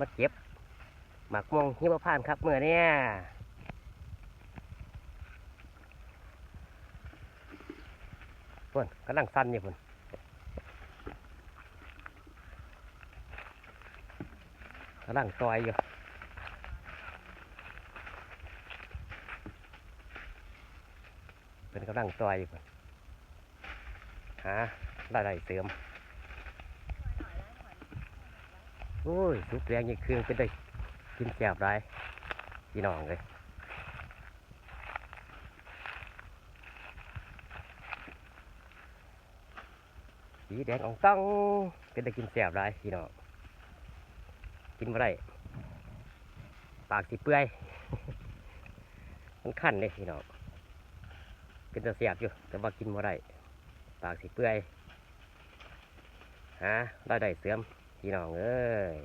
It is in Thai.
มาเก็บหมากม่วงหิมพานต์ครับเมื่อเนี่ยพุ่นกำลังสั้นอยู่พุ่นกำลังซอยอยู่เป็นกำลังซอยอยู่พุ่นหารายได้เสริม โอ้ยสุกแรงยังเครื่องเป็นได้กินแซ่บไรพี่น้องเลยสีแดงอ่องต้องเป็นได้กินแซ่บไรพี่น้องกินมาได้ปากสิเปื่อยมันขั้นเลยพี่น้องเป็นตะแซ่บอยู่ แต่ว่ากินมาได้ปากสิเปื่อยฮะได้ได้เสื่อม พี่น้องเอ้ย